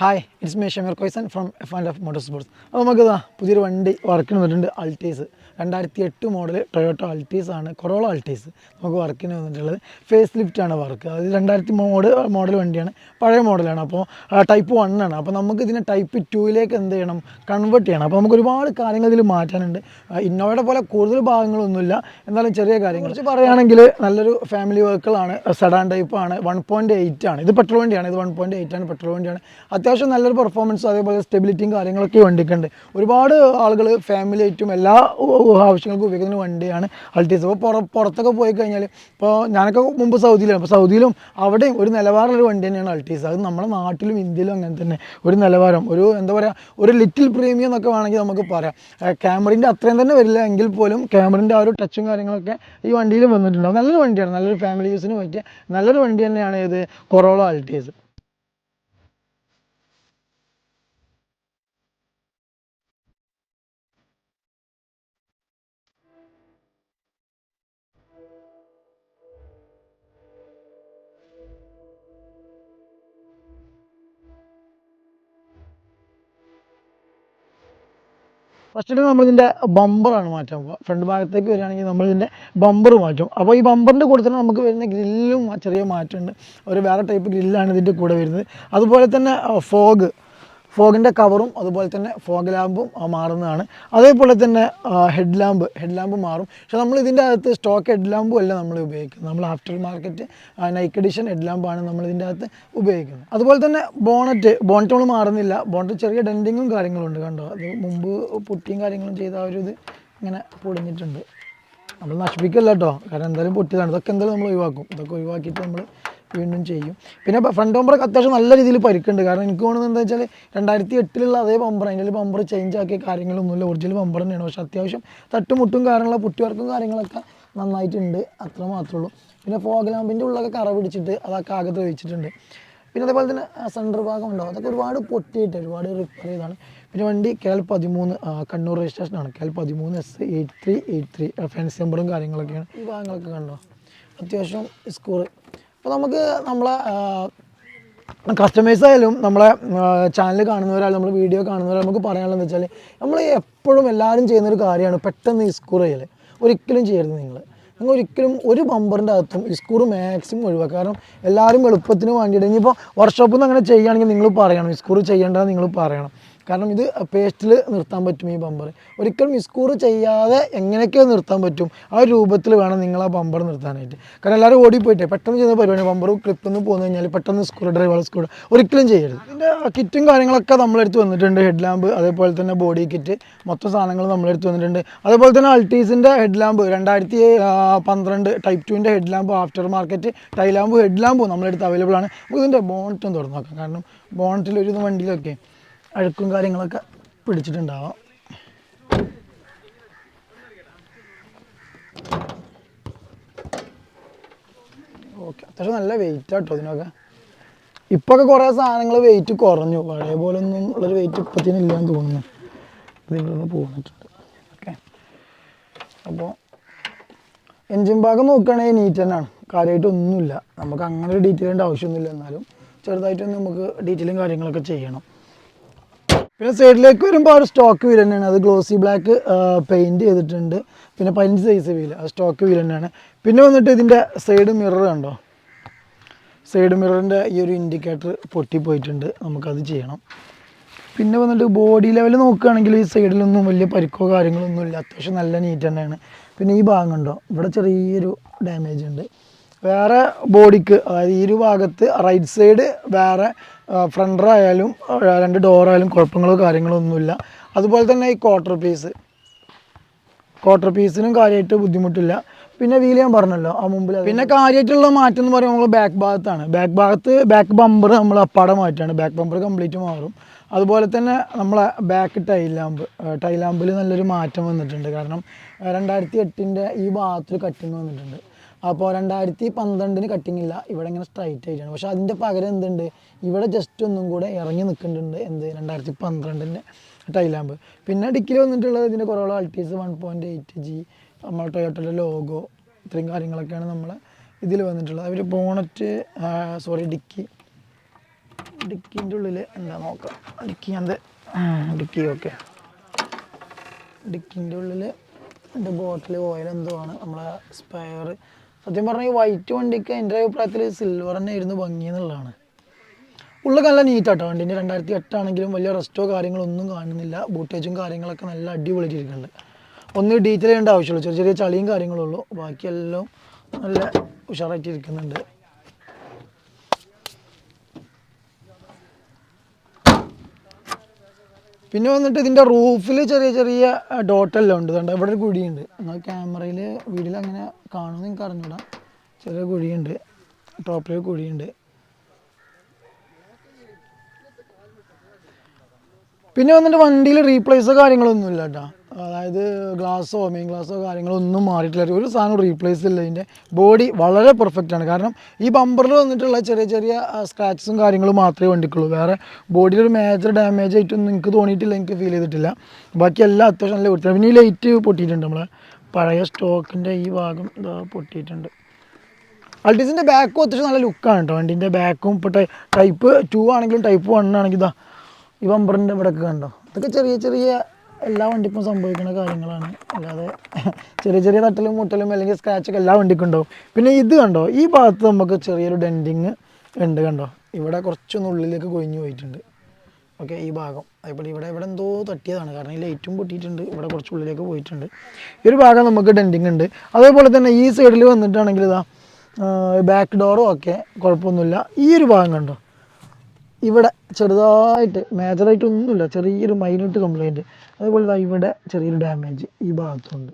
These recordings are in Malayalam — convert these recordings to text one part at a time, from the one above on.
Hi it's me Shameer Koisan from F and F motor sports അപ്പോൾ നമുക്ക് ഇതാ പുതിയൊരു വണ്ടി വർക്കിന് വന്നിട്ടുണ്ട് അൾട്ടീസ് രണ്ടായിരത്തി എട്ട് മോഡൽ ടൊയോട്ടോ അൾട്ടീസ് ആണ് കൊറോള അൾട്ടീസ് നമുക്ക് വർക്കിന് വന്നിട്ടുള്ളത്. ഫേസ് ലിഫ്റ്റ് ആണ് വർക്ക് അത് രണ്ടായിരത്തി മോഡ് മോഡൽ വണ്ടിയാണ് പഴയ മോഡലാണ് അപ്പോൾ ടൈപ്പ് വൺ ആണ്. അപ്പോൾ നമുക്ക് ഇതിനെ ടൈപ്പ് ടൂയിലേക്ക് എന്ത് ചെയ്യണം? കൺവേർട്ട് ചെയ്യണം. അപ്പോൾ നമുക്ക് ഒരുപാട് കാര്യങ്ങൾ ഇതിൽ മാറ്റാനുണ്ട്. ഇന്നോവയുടെ പോലെ കൂടുതൽ ഭാഗങ്ങളൊന്നുമില്ല. എന്നാലും ചെറിയ കാര്യങ്ങൾ. കുറിച്ച് പറയുകയാണെങ്കിൽ നല്ലൊരു ഫാമിലി വെഹിക്കിളാണ് സെഡാൻ ടൈപ്പാണ് വൺ പോയിന്റ് എയ്റ്റ് ആണ്. ഇത് പെട്രോൾ വണ്ടിയാണ്. ഇത് വൺ പോയിന്റ് എയ്റ്റ് ആണ് പെട്രോൾ വണ്ടിയാണ്. അത്യാവശ്യം നല്ലൊരു പെർഫോമൻസ് അതേപോലെ സ്റ്റെബിലിറ്റിയും കാര്യങ്ങളൊക്കെ വണ്ടിക്കുണ്ട് ഒരുപാട് ആളുകൾ ഫാമിലി ആയിട്ടും എല്ലാ ആവശ്യങ്ങൾക്കും ഉപയോഗിക്കുന്ന വണ്ടിയാണ് അൾട്ടീസ് അപ്പോൾ പുറ പുറത്തൊക്കെ പോയി കഴിഞ്ഞാൽ ഇപ്പോൾ ഞാനൊക്കെ മുമ്പ് സൗദിയിലാണ്. അപ്പോൾ സൗദിയിലും അവിടെയും ഒരു നിലവാരമുള്ള ഒരു വണ്ടി തന്നെയാണ് അൾട്ടീസ് അത് നമ്മുടെ നാട്ടിലും ഇന്ത്യയിലും അങ്ങനെ തന്നെ. ഒരു നിലവാരം ഒരു എന്താ പറയുക ഒരു ലിറ്റിൽ പ്രീമിയം എന്നൊക്കെ വേണമെങ്കിൽ നമുക്ക് പറയാം. ക്യാമറിന്റെ അത്രയും തന്നെ വരില്ല എങ്കിൽ പോലും ക്യാമറിന്റെ ആ ഒരു ടച്ചും കാര്യങ്ങളൊക്കെ ഈ വണ്ടിയിൽ വന്നിട്ടുണ്ടാവും. നല്ലൊരു വണ്ടിയാണ്. നല്ലൊരു ഫാമിലി യൂസിന് പറ്റിയ നല്ലൊരു വണ്ടി തന്നെയാണ് ഇത് കൊറോള അൾട്ടീസ് ഫസ്റ്റിൽ നമ്മളിതിന്റെ ബമ്പറാണ് മാറ്റാൻ പോകുക ഫ്രണ്ട് ഭാഗത്തേക്ക് വരികയാണെങ്കിൽ നമ്മളിതിന്റെ ബമ്പർ മാറ്റും. അപ്പോൾ ഈ ബമ്പറിന്റെ കൂടെ തന്നെ നമുക്ക് വരുന്ന ഗ്രില്ലും ചെറിയ മാറ്റമുണ്ട്. ഒരു വേറെ ടൈപ്പ് ഗ്രില്ലാണ് ഇതിന്റെ കൂടെ വരുന്നത്. അതുപോലെ തന്നെ ഫോഗ്. ഫോഗിന്റെ കവറും അതുപോലെ തന്നെ ഫോഗ് ലാമ്പും മാറുന്നതാണ്. അതേപോലെ തന്നെ ഹെഡ് ലാമ്പ് ഹെഡ് ലാമ്പ് മാറും. പക്ഷേ നമ്മൾ ഇതിന്റെ അകത്ത് സ്റ്റോക്ക് ഹെഡ് ലാമ്പും അല്ല നമ്മൾ ഉപയോഗിക്കുന്നത്. നമ്മൾ after market Nike edition head ലാമ്പാണ് നമ്മൾ ഇതിന്റെ അകത്ത് ഉപയോഗിക്കുന്നത്. അതുപോലെ തന്നെ ബോണറ്റ് ബോണറ്റ് നമ്മൾ മാറുന്നില്ല. ബോണറ്റ് ചെറിയ ഡെന്റിങ്ങും കാര്യങ്ങളും ഉണ്ട് കണ്ടോ? അത് മുമ്പ് പൊട്ടിയും കാര്യങ്ങളും ചെയ്ത ആ ഒരു ഇത് ഇങ്ങനെ പൊടിഞ്ഞിട്ടുണ്ട്. നമ്മൾ നശിപ്പിക്കല്ല കേട്ടോ. കാരണം എന്തായാലും പൊട്ടിയതാണ്. ഇതൊക്കെ എന്തായാലും നമ്മൾ ഒഴിവാക്കും. ഇതൊക്കെ ഒഴിവാക്കിയിട്ട് നമ്മൾ വീണ്ടും ചെയ്യും. പിന്നെ ഫ്രണ്ട് ബമ്പറൊക്കെ അത്യാവശ്യം നല്ല രീതിയിൽ പരിക്കുണ്ട്. കാരണം എനിക്ക് തോന്നുന്നത് എന്താ വെച്ചാൽ രണ്ടായിരത്തി എട്ടിലുള്ള അതേ ബമ്പർ അതിന്റെ ബമ്പർ ചേഞ്ച് ആക്കിയ കാര്യങ്ങളൊന്നുമില്ല. ഒറിജിനൽ ബമ്പർ തന്നെയാണ്. പക്ഷെ അത്യാവശ്യം തട്ടുമുട്ടും കാര്യങ്ങളും പുട്ടിവർക്കും കാര്യങ്ങളൊക്കെ നന്നായിട്ടുണ്ട്. അത്ര മാത്രമേ ഉള്ളൂ. പിന്നെ ഫോഗ് ലാമ്പിന്റെ ഉള്ളൊക്കെ കറ പിടിച്ചിട്ട് അതൊക്കെ അകത്ത് ദ്രവിച്ചിട്ടുണ്ട് പിന്നെ അതേപോലെ തന്നെ സെന്റർ ഭാഗം ഉണ്ടാവും. അതൊക്കെ ഒരുപാട് പൊട്ടിയിട്ട് ഒരുപാട് റിപ്പയർ ചെയ്താണ്. പിന്നെ വണ്ടി കെ എൽ പതിമൂന്ന് കണ്ണൂർ രജിസ്ട്രേഷനാണ് കെ എൽ പതിമൂന്ന് S eight three eight three fancy നമ്പറും കാര്യങ്ങളൊക്കെയാണ്. ഈ ഭാഗങ്ങളൊക്കെ കണ്ടോ? അത്യാവശ്യം സ്കോർ അപ്പോൾ നമുക്ക് നമ്മളെ കസ്റ്റമേഴ്സ് ആയാലും നമ്മളെ ചാനൽ കാണുന്നവരായാലും നമ്മൾ വീഡിയോ കാണുന്നവരായാലും നമുക്ക് പറയാനുള്ളത് വെച്ചാൽ നമ്മൾ എപ്പോഴും എല്ലാവരും ചെയ്യുന്നൊരു കാര്യമാണ് പെട്ടെന്ന് ഈ സ്കൂർ ചെയ്യൽ ഒരിക്കലും ചെയ്യരുത് നിങ്ങൾ നിങ്ങൾ ഒരിക്കലും ഒരു ബമ്പറിന്റെ അകത്തും ഇസ്കൂർ മാക്സിമം ഒഴിവാക്കുക. കാരണം എല്ലാവരും എളുപ്പത്തിന് വേണ്ടിയിട്ട് ഇനിയിപ്പോൾ വർക്ക്ഷോപ്പിൽ നിന്ന് അങ്ങനെ ചെയ്യുകയാണെങ്കിൽ നിങ്ങൾ പറയണം. ഇസ്കൂർ ചെയ്യേണ്ടത് നിങ്ങൾ പറയണം. കാരണം ഇത് പേസ്റ്റിൽ നിർത്താൻ പറ്റും ഈ ബമ്പർ ഒരിക്കലും മിസ്കൂർ ചെയ്യാതെ എങ്ങനെയൊക്കെ നിർത്താൻ പറ്റും ആ രൂപത്തിൽ വേണം നിങ്ങൾ ആ ബമ്പർ നിർത്താനായിട്ട്. കാരണം എല്ലാവരും ഓടിപ്പോയിട്ടേ പെട്ടെന്ന് ചെയ്യുന്ന പരിപാടി ബമ്പർ ക്ലിപ്പിൽ നിന്ന് പോന്നു കഴിഞ്ഞാൽ പെട്ടെന്ന് സ്കൂൾ ഡ്രൈവർ സ്കൂൾ ഒരിക്കലും ചെയ്യരുത്. ഇതിന്റെ കിറ്റും കാര്യങ്ങളൊക്കെ നമ്മളെടുത്ത് വന്നിട്ടുണ്ട്. ഹെഡ് ലാമ്പ് അതേപോലെ തന്നെ ബോഡി കിറ്റ് മൊത്തം സാധനങ്ങൾ നമ്മളെടുത്ത് വന്നിട്ടുണ്ട്. അതേപോലെ തന്നെ അൾട്ടീസിന്റെ ഹെഡ് ലാമ്പ് രണ്ടായിരത്തി പന്ത്രണ്ട് ടൈപ്പ് ടുവിന്റെ head lamp after market tail lamp head ലാമ്പും നമ്മളെടുത്ത് അവൈലബിൾ ആണ്. നമുക്ക് ഇതിന്റെ ബോണറ്റും തുറന്നു നോക്കാം. കാരണം ബോണറ്റിൽ ഒരു വണ്ടിയിലൊക്കെ അഴുക്കും കാര്യങ്ങളൊക്കെ പിടിച്ചിട്ടുണ്ടാവാം. ഓക്കെ അത്യാവശ്യം നല്ല വെയിറ്റ് ആട്ടോ ഇതിനൊക്കെ. ഇപ്പൊക്കെ കുറേ സാധനങ്ങൾ വെയിറ്റ് കുറഞ്ഞു. പഴയ പോലെ ഒന്നും ഉള്ളൊരു വെയിറ്റ് ഇപ്പത്തിന് ഇല്ലാന്ന് തോന്നുന്നു. ഇതിലൊന്ന് പോന്നിട്ടുണ്ട്. ഓക്കെ. അപ്പോൾ എൻജിൻ ഭാഗം നോക്കുകയാണെങ്കിൽ നീറ്റ് തന്നെയാണ്. കാര്യമായിട്ട് ഒന്നുമില്ല. നമുക്ക് അങ്ങനെ ഒരു ഡീറ്റെയിലിന്റെ ആവശ്യമൊന്നുമില്ല എന്നാലും ചെറുതായിട്ടൊന്നും നമുക്ക് ഡീറ്റെയിലും കാര്യങ്ങളൊക്കെ ചെയ്യണം. പിന്നെ സൈഡിലേക്ക് വരുമ്പോൾ ഒരു സ്റ്റോക്ക് വീൽ തന്നെയാണ്. അത് ഗ്ലോസി ബ്ലാക്ക് പെയിന്റ് ചെയ്തിട്ടുണ്ട്. പിന്നെ പതിനഞ്ച് സൈസ് വീൽ അത് സ്റ്റോക്ക് വീൽ തന്നെയാണ്. പിന്നെ വന്നിട്ട് ഇതിന്റെ സൈഡ് മിറർ കണ്ടോ? സൈഡ് മിററിന്റെ ഈ ഒരു ഇൻഡിക്കേറ്റർ പൊട്ടിപ്പോയിട്ടുണ്ട്. നമുക്കത് ചെയ്യണം. പിന്നെ വന്നിട്ട് ബോഡി ലെവൽ നോക്കുകയാണെങ്കിൽ ഈ സൈഡിലൊന്നും വലിയ പരിക്കോ കാര്യങ്ങളൊന്നും ഇല്ല. അത്യാവശ്യം നല്ല നീറ്റ് തന്നെയാണ്. പിന്നെ ഈ ഭാഗം ഉണ്ടോ ഇവിടെ ചെറിയൊരു ഡാമേജ് ഉണ്ട്. വേറെ ബോഡിക്ക് അതായത് ഈ ഒരു ഭാഗത്ത് റൈറ്റ് സൈഡ് വേറെ ഫ്രണ്ടറായാലും രണ്ട് ഡോറായാലും കുഴപ്പങ്ങളോ കാര്യങ്ങളോ ഒന്നുമില്ല. അതുപോലെ തന്നെ ഈ ക്വാർട്ടർ പീസ് ക്വാർട്ടർ പീസിനും കാര്യമായിട്ട് ബുദ്ധിമുട്ടില്ല. പിന്നെ വീൽ ഞാൻ പറഞ്ഞല്ലോ ആ മുമ്പിൽ പിന്നെ കാര്യമായിട്ടുള്ള മാറ്റം എന്ന് പറയുമ്പോൾ നമ്മൾ ബാക്ക് ഭാഗത്താണ്. ബാക്ക് ഭാഗത്ത് ബാക്ക് ബമ്പർ നമ്മൾ അപ്പാടെ മാറ്റാണ് ബാക്ക് ബമ്പർ കംപ്ലീറ്റ് മാറും. അതുപോലെ തന്നെ നമ്മളെ ബാക്ക് ടൈൽ ലാമ്പ് ടൈൽ ലാമ്പിൽ നല്ലൊരു മാറ്റം വന്നിട്ടുണ്ട്. കാരണം രണ്ടായിരത്തി എട്ടിന്റെ ഈ ഭാഗത്തൊരു കട്ടിങ് വന്നിട്ടുണ്ട്. അപ്പോൾ രണ്ടായിരത്തി പന്ത്രണ്ടിന് കട്ടിങ് ഇല്ല. ഇവിടെ ഇങ്ങനെ സ്ട്രൈറ്റ് ആയിട്ടാണ്. പക്ഷേ അതിന്റെ പകരം എന്തുണ്ട്? ഇവിടെ ജസ്റ്റ് ഒന്നും കൂടെ ഇറങ്ങി നിൽക്കുന്നുണ്ട് എന്ത് രണ്ടായിരത്തി പന്ത്രണ്ടിന്റെ ടൈലാമ്പ് പിന്നെ ഡിക്കിൽ വന്നിട്ടുള്ളത് ഇതിന്റെ കുറവുള്ള Altis one point eight G നമ്മൾ ടൊയോട്ടയുടെ ലോഗോ ഇത്രയും കാര്യങ്ങളൊക്കെയാണ് നമ്മൾ ഇതിൽ വന്നിട്ടുള്ളത്. അവർ ബോണറ്റ് സോറി ഡിക്കി. ഡിക്കിന്റെ ഉള്ളിൽ എന്താ നോക്കാം. ഡിക്കി എന്ത്? ഡിക്കി ഓക്കെ ഡിക്കിന്റെ ഉള്ളിൽ എന്റെ ബോട്ടിൽ ഓയിൽ എന്തോ ആണ്. നമ്മളെ സ്പയർ സത്യം പറഞ്ഞാൽ ഈ വൈറ്റ് വണ്ടിക്ക് എന്റെ അഭിപ്രായത്തിൽ സിൽവർ തന്നെ ആയിരുന്നു ഭംഗി എന്നുള്ളതാണ് ഉള്ള നല്ല നീറ്റാട്ടോ വണ്ടിന്റെ രണ്ടായിരത്തി എട്ടാണെങ്കിലും വലിയ റെസ്റ്റോ കാര്യങ്ങളൊന്നും കാണുന്നില്ല. ബൂട്ടേജും കാര്യങ്ങളൊക്കെ നല്ല അടിപൊളിയായിട്ട് ഇരിക്കുന്നുണ്ട് ഒന്ന് ഡീറ്റെയിൽ ചെയ്യേണ്ട ആവശ്യമുള്ളൂ ചെറിയ ചെറിയ ചളിയും കാര്യങ്ങളുള്ളൂ ബാക്കിയെല്ലാം നല്ല ഉഷാറായിട്ട് ഇരിക്കുന്നുണ്ട് പിന്നെ വന്നിട്ട് ഇതിന്റെ റൂഫിൽ ചെറിയ ചെറിയ ഡോട്ടെല്ലാം ഉണ്ട്. ഇവിടെ ഒരു കുഴിയുണ്ട്. നിങ്ങൾ ക്യാമറയിൽ വീടിൽ അങ്ങനെ കാണുമെന്ന് നിങ്ങൾക്ക് അറിഞ്ഞൂടാ. ചെറിയ കുഴിയുണ്ട്. ടോപ്പിൽ കുഴിയുണ്ട്. പിന്നെ വന്നിട്ട് വണ്ടിയിൽ റീപ്ലേസോ കാര്യങ്ങളൊന്നും ഇല്ല കേട്ടോ അതായത് ഗ്ലാസ്സോ മെയിൻ ഗ്ലാസ്സോ കാര്യങ്ങളോ ഒന്നും മാറിയിട്ടില്ല. ഒരു സാധനം റീപ്ലേസ് ഇല്ല. ഇതിന്റെ ബോഡി വളരെ പെർഫെക്റ്റ് ആണ്. കാരണം ഈ ബമ്പറിൽ വന്നിട്ടുള്ള ചെറിയ ചെറിയ സ്ക്രാച്ചസും കാര്യങ്ങളും മാത്രമേ വണ്ടിക്കുള്ളൂ വേറെ ബോഡിയിൽ ഒരു മേജർ ഡാമേജ് ആയിട്ടൊന്നും എനിക്ക് തോന്നിയിട്ടില്ല എനിക്ക് ഫീൽ ചെയ്തിട്ടില്ല. ബാക്കി എല്ലാം അത്യാവശ്യം നല്ല വൃത്തിയാണ് പിന്നെ ഈ ലൈറ്റ് പൊട്ടിയിട്ടുണ്ട് നമ്മളെ. പഴയ സ്റ്റോക്കിന്റെ ഈ ഭാഗം ഇതാ പൊട്ടിയിട്ടുണ്ട്. അൾട്ടിസിന്റെ ബാക്കും അത്യാവശ്യം നല്ല ലുക്കാണ് കേട്ടോ വണ്ടീന്റെ ബാക്കും ഇപ്പോൾ ടൈപ്പ് ടു ആണെങ്കിലും ടൈപ്പ് വൺ ആണെങ്കിൽ ഇതാ ഈ ബമ്പറിന്റെ ഇവിടെയൊക്കെ കണ്ടോ? അതൊക്കെ ചെറിയ ചെറിയ എല്ലാ വണ്ടിക്കും സംഭവിക്കുന്ന കാര്യങ്ങളാണ്. അല്ലാതെ ചെറിയ ചെറിയ തട്ടലും മുട്ടലും അല്ലെങ്കിൽ സ്ക്രാച്ചൊക്കെ എല്ലാ വണ്ടിക്കും ഉണ്ടാവും. പിന്നെ ഇത് കണ്ടോ? ഈ ഭാഗത്ത് നമുക്ക് ചെറിയൊരു ഡെൻഡിങ് ഉണ്ട് കണ്ടോ? ഇവിടെ കുറച്ചൊന്ന് ഉള്ളിലേക്ക് കൊഴിഞ്ഞു പോയിട്ടുണ്ട്. ഓക്കെ ഈ ഭാഗം. അതേപോലെ ഇവിടെ ഇവിടെ എന്തോ തട്ടിയതാണ്. കാരണം ഈ ലൈറ്റും പൊട്ടിയിട്ടുണ്ട്. ഇവിടെ കുറച്ച് ഉള്ളിലേക്ക് പോയിട്ടുണ്ട്. ഈ ഒരു ഭാഗം നമുക്ക് ഡെന്റിങ് ഉണ്ട്. അതേപോലെ തന്നെ ഈ സൈഡിൽ വന്നിട്ടാണെങ്കിൽ ഇതാ ബാക്ക് ഡോറും ഒക്കെ കുഴപ്പമൊന്നുമില്ല. ഈ ഒരു ഭാഗം കണ്ടോ? ഇവിടെ ചെറുതായിട്ട് മേജറായിട്ടൊന്നുമില്ല ചെറിയൊരു മൈനൂട്ട് കംപ്ലയിന്റ് അതേപോലെ ഇവിടെ ചെറിയൊരു ഡാമേജ് ഈ ഭാഗത്തുണ്ട്.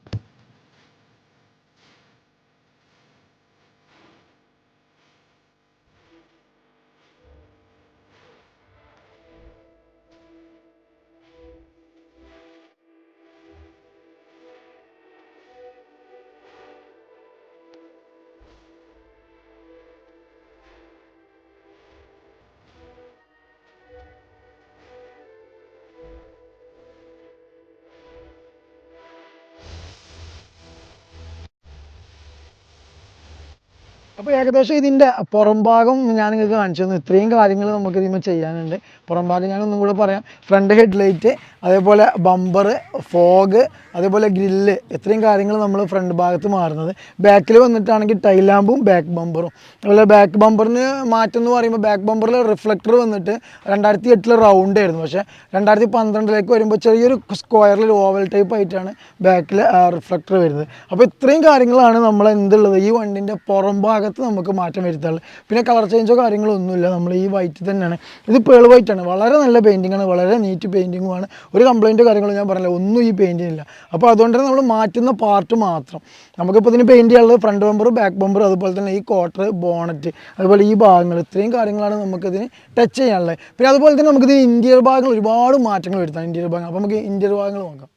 അപ്പോൾ ഏകദേശം ഇതിന്റെ പുറംഭാഗം ഞാൻ നിങ്ങൾക്ക് കാണിച്ചു തന്നു. ഇത്രയും കാര്യങ്ങൾ നമുക്ക് ഇതിന് ചെയ്യാനുണ്ട്. പുറം ഭാഗം ഞാൻ ഒന്നും കൂടെ പറയാം. ഫ്രണ്ട് ഹെഡ്ലൈറ്റ് അതേപോലെ ബമ്പർ ഫോഗ് അതേപോലെ ഗ്രില്ല് ഇത്രയും കാര്യങ്ങൾ നമ്മൾ ഫ്രണ്ട് ഭാഗത്ത് മാറുന്നത്. ബാക്കിൽ വന്നിട്ടാണെങ്കിൽ ടൈൽ ലാമ്പും ബാക്ക് ബമ്പറും അതുപോലെ ബാക്ക് ബമ്പറിന് മാറ്റം എന്ന് പറയുമ്പോൾ ബാക്ക് ബമ്പറിൽ റിഫ്ലക്ടർ വന്നിട്ട് രണ്ടായിരത്തി എട്ടിൽ റൗണ്ട് ആയിരുന്നു. പക്ഷേ രണ്ടായിരത്തി പന്ത്രണ്ടിലേക്ക് വരുമ്പോൾ ചെറിയൊരു സ്ക്വയറിൽ ഓവൽ ടൈപ്പ് ആയിട്ടാണ് ബാക്കിൽ റിഫ്ലക്ടർ വരുന്നത്. അപ്പോൾ ഇത്രയും കാര്യങ്ങളാണ് നമ്മൾ എന്തുള്ളത്? ഈ വണ്ടിന്റെ പുറം ഭാഗത്ത് നമുക്ക് മാറ്റം വരുത്താറുള്ളത് പിന്നെ കളർ ചേഞ്ചോ കാര്യങ്ങളോ ഒന്നുമില്ല. നമ്മൾ ഈ വൈറ്റ് തന്നെയാണ്. ഇത് പേൾ വൈറ്റാണ് വളരെ നല്ല പെയിന്റിങ്ങാണ് വളരെ നീറ്റ് പെയിന്റിങ്ങുമാണ് ഒരു കംപ്ലയിന്റ് കാര്യങ്ങളും ഞാൻ പറഞ്ഞില്ല. ഒന്നും ഈ പെയിന്റിനില്ല അപ്പോൾ അതുകൊണ്ട് തന്നെ നമ്മൾ മാറ്റുന്ന പാർട്ട് മാത്രം. നമുക്കിപ്പോൾ ഇതിന് പെയിന്റ് ചെയ്യാനുള്ളത് ഫ്രണ്ട് ബമ്പർ ബാക്ക് ബമ്പർ അതുപോലെ തന്നെ ഈ ക്വാർട്ടർ ബോണറ്റ് അതുപോലെ ഈ ഭാഗങ്ങൾ. ഇത്രയും കാര്യങ്ങളാണ് നമുക്കിതിന് ടച്ച് ചെയ്യാനുള്ളത്. പിന്നെ അതുപോലെ തന്നെ നമുക്കിതിന് ഇന്റീരിയർ ഭാഗങ്ങൾ ഒരുപാട് മാറ്റങ്ങൾ വരുത്താം ഇന്റീരിയർ ഭാഗങ്ങൾ. അപ്പോൾ നമുക്ക് ഇന്റീരിയർ ഭാഗങ്ങൾ നോക്കാം.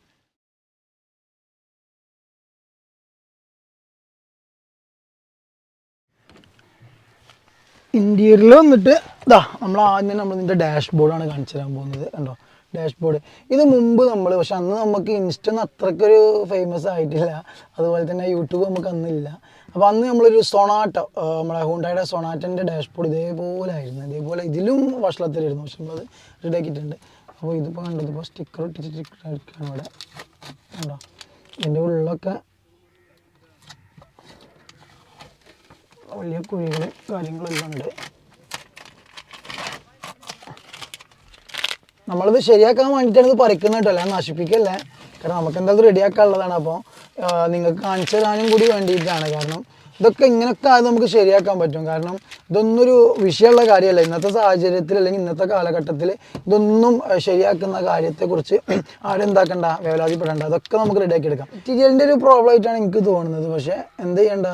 ഇന്റീരിയറിൽ വന്നിട്ട് ഇതാ നമ്മൾ ആദ്യം നമ്മൾ ഇതിന്റെ ഡാഷ്ബോർഡാണ് കാണിച്ചു തരാൻ പോകുന്നത്. കണ്ടോ? ഡാഷ്ബോർഡ് ഇത് മുമ്പ് നമ്മൾ പക്ഷെ അന്ന് നമുക്ക് ഇൻസ്റ്റൊന്നും അത്രയ്ക്കൊരു ഫേമസ് ആയിട്ടില്ല. അതുപോലെ തന്നെ യൂട്യൂബ് നമുക്ക് അന്നില്ല. അപ്പോൾ അന്ന് നമ്മളൊരു സൊണാട്ട നമ്മളെ ഹുണ്ടായുടെ സൊണാറ്റന്റെ ഡാഷ്ബോർഡ് ഇതേപോലെ ആയിരുന്നു. ഇതേപോലെ ഇതിലും വഷളത്തിലായിരുന്നു. പക്ഷെ നമ്മളത് റെഡിയാക്കിയിട്ടുണ്ട് അപ്പോൾ ഇതിപ്പോൾ കണ്ടത് ഇപ്പോൾ സ്റ്റിക്കർ ഒട്ടിച്ചിട്ട് അടിക്കുകയാണ് ഇവിടെ. കണ്ടോ? ഇതിന്റെ ഉള്ളിലൊക്കെ വലിയ കുഴികൾ കാര്യങ്ങളെല്ലാം ഉണ്ട്. നമ്മളിത് ശരിയാക്കാൻ വേണ്ടിയിട്ടാണ് ഇത് പറിക്കുന്നത് കേട്ടോ. അല്ലാതെ നശിപ്പിക്കല്ലേ? കാരണം നമുക്ക് എന്തായാലും റെഡിയാക്കാനുള്ളതാണ്. അപ്പോൾ നിങ്ങൾക്ക് കാണിച്ചു തരാനും കൂടി വേണ്ടിയിട്ടാണ്. കാരണം ഇതൊക്കെ ഇങ്ങനെയൊക്കെ ആയത് നമുക്ക് ശരിയാക്കാൻ പറ്റും. കാരണം ഇതൊന്നൊരു വിഷയമുള്ള കാര്യമല്ല. ഇന്നത്തെ സാഹചര്യത്തിൽ അല്ലെങ്കിൽ ഇന്നത്തെ കാലഘട്ടത്തിൽ ഇതൊന്നും ശരിയാക്കുന്ന കാര്യത്തെക്കുറിച്ച് ആരും എന്താക്കണ്ട വേവലാതിപ്പെടേണ്ട. അതൊക്കെ നമുക്ക് റെഡിയാക്കി എടുക്കാം മെറ്റീരിയലിന്റെ ഒരു പ്രോബ്ലം ആയിട്ടാണ് എനിക്ക് തോന്നുന്നത്. പക്ഷേ എന്ത് ചെയ്യണ്ട?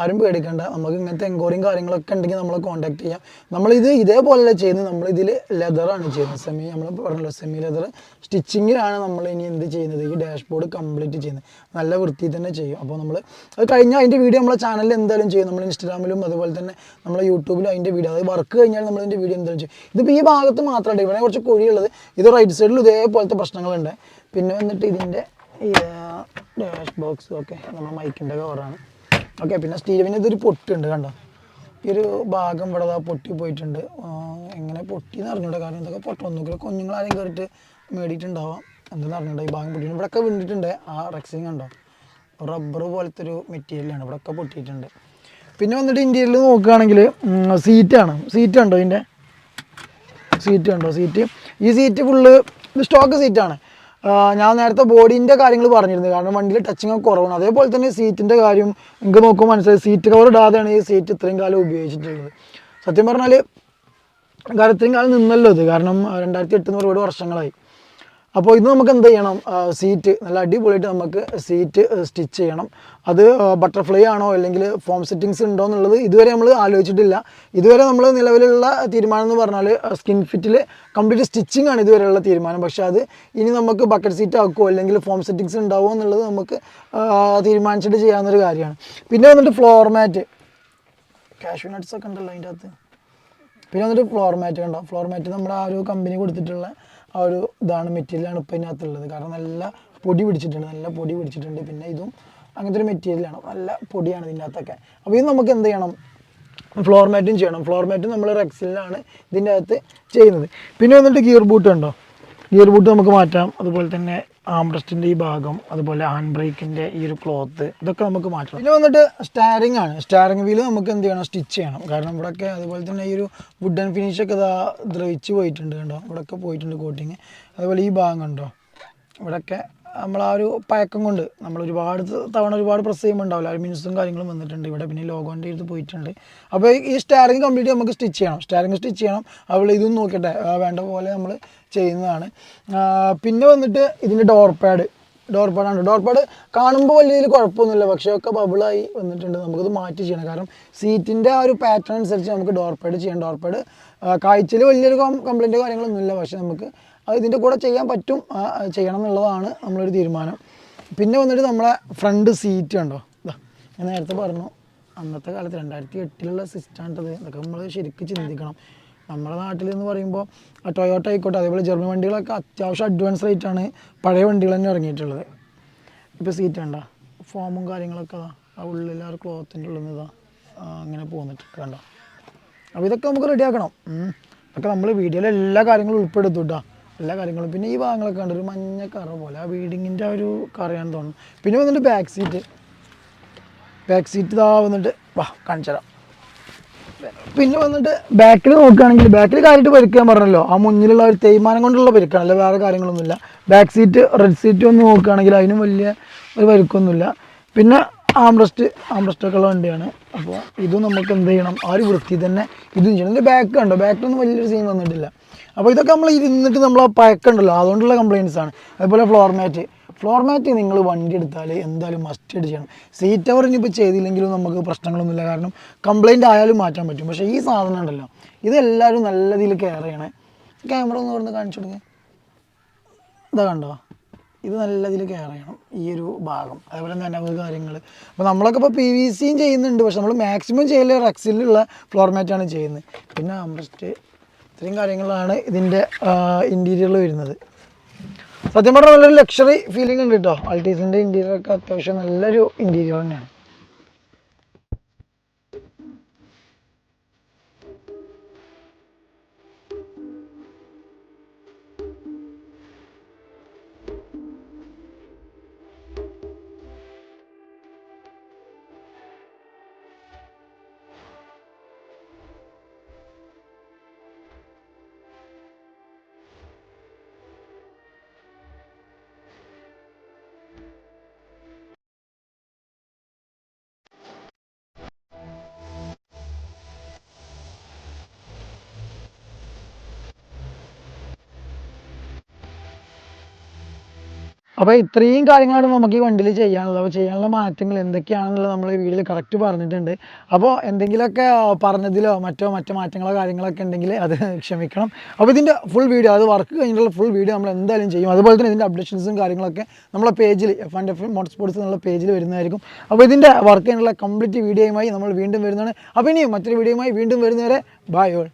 ആരും പേടിക്കണ്ട. നമുക്ക് ഇങ്ങനത്തെ എൻക്വയറിയും കാര്യങ്ങളൊക്കെ ഉണ്ടെങ്കിൽ നമ്മളെ കോൺടാക്ട് ചെയ്യാം. നമ്മളിത് ഇതേപോലെയല്ല ചെയ്യുന്നത്. നമ്മളിതിൽ ലെതറാണ് ചെയ്യുന്നത്. സെമി നമ്മൾ പറഞ്ഞല്ലോ സെമി ലെതർ സ്റ്റിച്ചിങ്ങിലാണ് നമ്മൾ ഇനി എന്ത് ചെയ്യുന്നത്? ഈ ഡാഷ്ബോർഡ് കംപ്ലീറ്റ് ചെയ്യുന്നത്. നല്ല വൃത്തി തന്നെ ചെയ്യും. അപ്പോൾ നമ്മൾ അത് കഴിഞ്ഞാൽ അതിന്റെ വീഡിയോ നമ്മളെ ചാനലിൽ എന്തായാലും ചെയ്യും. നമ്മൾ ഇൻസ്റ്റാഗ്രാമിലും അതുപോലെ തന്നെ നമ്മൾ യൂട്യൂബിലും അതിന്റെ വീഡിയോ അത് വർക്ക് കഴിഞ്ഞാൽ നമ്മൾ അതിന്റെ വീഡിയോ എന്തായാലും ചെയ്യും. ഇതിപ്പോൾ ഈ ഭാഗത്ത് മാത്രമല്ല ഇവിടെ കുറച്ച് കുഴിയുള്ളത്. ഇത് റൈറ്റ് സൈഡിൽ ഇതേപോലത്തെ പ്രശ്നങ്ങളുണ്ട്. പിന്നെ വന്നിട്ട് ഇതിന്റെ ഡാഷ് ബോക്സ് ഓക്കെ നമ്മൾ മൈക്കിന്റെ കവറാണ് ഓക്കെ പിന്നെ സ്റ്റീവിന് ഇതൊരു പൊട്ടുണ്ട് കണ്ടോ? ഈ ഒരു ഭാഗം ഇവിടെ പൊട്ടി പോയിട്ടുണ്ട്. എങ്ങനെ പൊട്ടി എന്ന് അറിഞ്ഞൂടെ കാരണം ഇതൊക്കെ പൊട്ട ഒന്നുകിൽ കുഞ്ഞുങ്ങൾ ആരെയും കയറിയിട്ട് മേടിയിട്ടുണ്ടാവാം. എന്താണെന്ന് അറിഞ്ഞൂടെ ഈ ഭാഗം പൊട്ടിയിട്ടുണ്ട്. ഇവിടെയൊക്കെ വീണിട്ടുണ്ട് ആ റെക്സിങ് കണ്ടോ? റബ്ബർ പോലത്തെ ഒരു മെറ്റീരിയലാണ് ഇവിടെയൊക്കെ പൊട്ടിയിട്ടുണ്ട്. പിന്നെ വന്നിട്ട് ഇന്ത്യയിൽ നോക്കുകയാണെങ്കിൽ സീറ്റാണ് സീറ്റ് ഉണ്ടോ ഇതിന്റെ? സീറ്റ് ഉണ്ടോ? സീറ്റ് ഈ സീറ്റ് ഫുള്ള് സ്റ്റോക്ക് സീറ്റാണ് ഞാൻ നേരത്തെ ബോഡീന്റെ കാര്യങ്ങൾ പറഞ്ഞിരുന്നു. കാരണം വണ്ടിയിൽ ടച്ചിങ് ഒക്കെ കുറവാണ്. അതേപോലെ തന്നെ സീറ്റിന്റെ കാര്യം നിങ്ങൾക്ക് നോക്കുമ്പോൾ മനസ്സിലായി. സീറ്റ് കവർ ഇടാതെയാണ് ഈ സീറ്റ് ഇത്രയും കാലം ഉപയോഗിച്ചിട്ടുള്ളത്. സത്യം പറഞ്ഞാൽ കാരണം ഇത്രയും കാലം നിന്നല്ലോ ഇത്. കാരണം രണ്ടായിരത്തി എട്ട് നൂറ് ഒരുപാട് വർഷങ്ങളായി. അപ്പോൾ ഇത് നമുക്ക് എന്ത് ചെയ്യണം? സീറ്റ് നല്ല അടിപൊളിയായിട്ട് നമുക്ക് സീറ്റ് സ്റ്റിച്ച് ചെയ്യണം. അത് ബട്ടർഫ്ലൈ ആണോ അല്ലെങ്കിൽ ഫോം സെറ്റിങ്സ് ഉണ്ടോ എന്നുള്ളത് ഇതുവരെ നമ്മൾ ആലോചിച്ചിട്ടില്ല. ഇതുവരെ നമ്മൾ നിലവിലുള്ള തീരുമാനം എന്ന് പറഞ്ഞാൽ സ്കിൻ ഫിറ്റിൽ കംപ്ലീറ്റ് സ്റ്റിച്ചിങ് ആണ് ഇതുവരെയുള്ള തീരുമാനം. പക്ഷേ അത് ഇനി നമുക്ക് ബക്കറ്റ് സീറ്റ് ആക്കുമോ അല്ലെങ്കിൽ ഫോം സെറ്റിങ്സ് ഉണ്ടാവുമോ എന്നുള്ളത് നമുക്ക് തീരുമാനിച്ചിട്ട് ചെയ്യാവുന്നൊരു കാര്യമാണ്. പിന്നെ വന്നിട്ട് ഫ്ലോർ മാറ്റ് നട്ട്സ് ഒക്കെ ഉണ്ടല്ലോ അതിന്റെ അകത്ത്. പിന്നെ വന്നിട്ട് ഫ്ലോർ മാറ്റ് കണ്ടോ? ഫ്ലോർ മാറ്റ് നമ്മുടെ ആ ഒരു കമ്പനി കൊടുത്തിട്ടുള്ള ആ ഒരു ഇതാണ് മെറ്റീരിയലാണ് ഇപ്പം ഇതിനകത്തുള്ളത്. കാരണം നല്ല പൊടി പിടിച്ചിട്ടുണ്ട് നല്ല പൊടി പിടിച്ചിട്ടുണ്ട്. പിന്നെ ഇതും അങ്ങനത്തെ ഒരു മെറ്റീരിയലാണ്. നല്ല പൊടിയാണ് ഇതിന്റെ അകത്തൊക്കെ അപ്പോൾ ഇത് നമുക്ക് എന്ത് ചെയ്യണം? ഫ്ലോർ മാറ്റും ചെയ്യണം. ഫ്ലോർ മാറ്റും നമ്മൾ റെക്സിലാണ് ഇതിന്റെ അകത്ത് ചെയ്യുന്നത്. പിന്നെ വന്നിട്ട് ഗിയർ ബൂട്ട് ഉണ്ടോ? ഗിയർ ബൂട്ട് നമുക്ക് മാറ്റാം. അതുപോലെ തന്നെ ആംബ്രസ്റ്റിന്റെ ഈ ഭാഗം അതുപോലെ ഹാൻഡ് ബ്രേക്കിന്റെ ഈ ഒരു ക്ലോത്ത് ഇതൊക്കെ നമുക്ക് മാറ്റണം. പിന്നെ വന്നിട്ട് സ്റ്റാരിങ് ആണ്. സ്റ്റാരിങ് വീൽ നമുക്ക് എന്ത് ചെയ്യണം? സ്റ്റിച്ച് ചെയ്യണം. കാരണം ഇവിടെയൊക്കെ അതുപോലെ തന്നെ ഈ ഒരു വുഡൻ ഫിനിഷ് ഒക്കെ ഇതാ ദ്രവിച്ച് പോയിട്ടുണ്ട് കണ്ടോ? ഇവിടെയൊക്കെ പോയിട്ടുണ്ട് കോട്ടിങ് അതുപോലെ ഈ ഭാഗം കണ്ടോ? ഇവിടെയൊക്കെ നമ്മൾ ആ ഒരു പഴക്കം കൊണ്ട് നമ്മൾ ഒരുപാട് തവണ ഒരുപാട് പ്രസ് ചെയ്യുമ്പോൾ ഉണ്ടാവില്ല. ആ മിനുസും കാര്യങ്ങളും വന്നിട്ടുണ്ട് ഇവിടെ. പിന്നെ ലോഗോന്റെ ഇത് പോയിട്ടുണ്ട്. അപ്പോൾ ഈ സ്റ്റാരിങ് കംപ്ലീറ്റ് നമുക്ക് സ്റ്റിച്ച് ചെയ്യണം. സ്റ്റാരിങ് സ്റ്റിച്ച് ചെയ്യണം. അവൾ ഇതും നോക്കട്ടെ. വേണ്ട പോലെ നമ്മൾ ചെയ്യുന്നതാണ്. പിന്നെ വന്നിട്ട് ഇതിന്റെ ഡോർ പാഡ് ഡോർ പാഡാണ് ഡോർ പാഡ് കാണുമ്പോൾ വലിയ കുഴപ്പമൊന്നുമില്ല. പക്ഷേ ഒക്കെ ബബിളായി വന്നിട്ടുണ്ട്. നമുക്കത് മാറ്റി ചെയ്യണം. കാരണം സീറ്റിന്റെ ആ ഒരു പാറ്റേൺ അനുസരിച്ച് നമുക്ക് ഡോർ പാഡ് ചെയ്യാം. ഡോർ പാഡ് കാഴ്ചയിൽ വലിയൊരു കംപ്ലൈന്റ് കാര്യങ്ങളൊന്നുമില്ല. പക്ഷേ നമുക്ക് അത് ഇതിന്റെ കൂടെ ചെയ്യാൻ പറ്റും ചെയ്യണം എന്നുള്ളതാണ് നമ്മളൊരു തീരുമാനം. പിന്നെ വന്നിട്ട് നമ്മളെ ഫ്രണ്ട് സീറ്റ് ഉണ്ടോ ഞാൻ നേരത്തെ പറഞ്ഞു അന്നത്തെ കാലത്ത് രണ്ടായിരത്തി എട്ടിലുള്ള സിസ്റ്റാണിട്ടത് ഇതൊക്കെ നമ്മൾ ശരിക്കും ചിന്തിക്കണം. നമ്മുടെ നാട്ടിൽ എന്ന് പറയുമ്പോൾ ടൊയോട്ട ആയിക്കോട്ടെ അതേപോലെ ജർമ്മൻ വണ്ടികളൊക്കെ അത്യാവശ്യം അഡ്വാൻസ് റേറ്റ് ആണ്. പഴയ വണ്ടികൾ തന്നെ ഇറങ്ങിയിട്ടുള്ളത്. ഇപ്പോൾ സീറ്റ് വേണ്ട ഫോമും കാര്യങ്ങളൊക്കെ ആ ഉള്ളിൽ ആ ക്ലോത്തിന്റെ ഉള്ളിൽ നിന്ന് ഇതാ അങ്ങനെ പോകുന്നിട്ട് കണ്ടോ? അപ്പോൾ ഇതൊക്കെ നമുക്ക് റെഡിയാക്കണം. ഇതൊക്കെ നമ്മൾ വീഡിയോയിൽ എല്ലാ കാര്യങ്ങളും ഉൾപ്പെടുത്തും കേട്ടോ എല്ലാ കാര്യങ്ങളും. പിന്നെ ഈ ഭാഗങ്ങളൊക്കെ ഉണ്ട് ഒരു മഞ്ഞ കറ പോലെ. ആ വീടിങ്ങിന്റെ ആ ഒരു കറയാണെന്ന് തോന്നുന്നു. പിന്നെ വന്നിട്ട് ബാക്ക് സീറ്റ് ബാക്ക് സീറ്റ് ഇതാ വന്നിട്ട് വാ കാണിച്ചു പിന്നെ വന്നിട്ട് ബാക്കിൽ നോക്കുകയാണെങ്കിൽ ബാക്കിൽ കാര്യമായിട്ട് പരിക്കാൻ പറഞ്ഞല്ലോ. ആ മുന്നിലുള്ള ഒരു തേയ്മാനം കൊണ്ടുള്ള പരിക്കാണ് അല്ല വേറെ കാര്യങ്ങളൊന്നുമില്ല. ബാക്ക് സീറ്റ് റെഡ് സീറ്റ് ഒന്ന് നോക്കുകയാണെങ്കിൽ അതിനും വലിയ ഒരു പരിക്കൊന്നുമില്ല. പിന്നെ ആംബ്രസ്റ്റ് ആംബ്രസ്റ്റ് ഒക്കെ ഉള്ള വണ്ടിയാണ്. അപ്പോൾ ഇതും നമുക്ക് എന്ത് ചെയ്യണം? ആ ഒരു വൃത്തി തന്നെ ഇതും ചെയ്യണം. ഇതിന്റെ ബാക്ക് കണ്ടോ? ബാക്കിലൊന്നും വലിയൊരു സീൻ വന്നിട്ടില്ല അപ്പോൾ ഇതൊക്കെ നമ്മൾ ഇരുന്നിട്ട് നമ്മൾ ആ പഴക്കമുണ്ടല്ലോ അതുകൊണ്ടുള്ള കംപ്ലയിൻസ് ആണ്. അതുപോലെ ഫ്ലോർ മാറ്റ് ഫ്ലോർ മാറ്റ് നിങ്ങൾ വണ്ടി എടുത്താൽ എന്തായാലും മസ്റ്റ് ആയിട്ട് ചെയ്യണം. സീറ്റ് അവർ ഇനിയിപ്പോൾ ചെയ്തില്ലെങ്കിലും നമുക്ക് പ്രശ്നങ്ങളൊന്നുമില്ല. കാരണം കംപ്ലയിന്റ് ആയാലും മാറ്റാൻ പറ്റും. പക്ഷേ ഈ സാധനം ഉണ്ടല്ലോ ഇതെല്ലാവരും നല്ല രീതിയിൽ കെയർ ചെയ്യണേ. ക്യാമറ ഒന്ന് പറഞ്ഞ് കാണിച്ചു കൊടുക്കുക ഇതാ കണ്ടോ? ഇത് നല്ല ഇതിൽ കെയർ ചെയ്യണം ഈ ഒരു ഭാഗം. അതേപോലെ നനവ് കാര്യങ്ങൾ അപ്പോൾ നമ്മളൊക്കെ ഇപ്പോൾ പി വി സിയും ചെയ്യുന്നുണ്ട്. പക്ഷെ നമ്മൾ മാക്സിമം ചെയ്യൽ റെക്സിലുള്ള ഫ്ലോർ മാറ്റാണ് ചെയ്യുന്നത്. പിന്നെ അംബ്രസ്റ്റ് ഇത്രയും കാര്യങ്ങളാണ് ഇതിന്റെ ഇന്റീരിയറിൽ വരുന്നത്. സത്യം പറഞ്ഞാൽ നല്ലൊരു ലക്ഷറി ഫീലിംഗ് ഉണ്ട് കേട്ടോ അൾട്ടീസിന്റെ ഇന്റീരിയറൊക്കെ അത്യാവശ്യം നല്ലൊരു ഇന്റീരിയർ തന്നെയാണ്. അപ്പോൾ ഇത്രയും കാര്യങ്ങളാണ് നമുക്ക് ഈ വണ്ടിയിൽ ചെയ്യാനുള്ളത്. അപ്പോൾ ചെയ്യാനുള്ള മാറ്റങ്ങൾ എന്തൊക്കെയാണെന്നുള്ളത് നമ്മൾ ഈ വീഡിയോയിൽ കറക്റ്റ് പറഞ്ഞിട്ടുണ്ട്. അപ്പോൾ എന്തെങ്കിലുമൊക്കെ പറഞ്ഞതിലോ മറ്റോ മറ്റോ മാറ്റങ്ങളോ കാര്യങ്ങളൊക്കെ ഉണ്ടെങ്കിൽ അത് ക്ഷമിക്കണം. അപ്പോൾ ഇതിന്റെ ഫുൾ വീഡിയോ അത് വർക്ക് കഴിഞ്ഞിട്ടുള്ള ഫുൾ വീഡിയോ നമ്മൾ എന്തായാലും ചെയ്യും. അതുപോലെ തന്നെ ഇതിന്റെ അപ്ഡേഷൻസും കാര്യങ്ങളൊക്കെ നമ്മളെ പേജിൽ F and F motor sports എന്നുള്ള പേജിൽ വരുന്നതായിരിക്കും. അപ്പോൾ ഇതിന്റെ വർക്ക് കഴിഞ്ഞുള്ള കംപ്ലീറ്റ് വീഡിയോയുമായി നമ്മൾ വീണ്ടും വരുന്നതാണ്. അപ്പോൾ ഇനിയും മറ്റൊരു വീഡിയോയുമായി വീണ്ടും വരുന്നവരെ ബായ് ഓൾ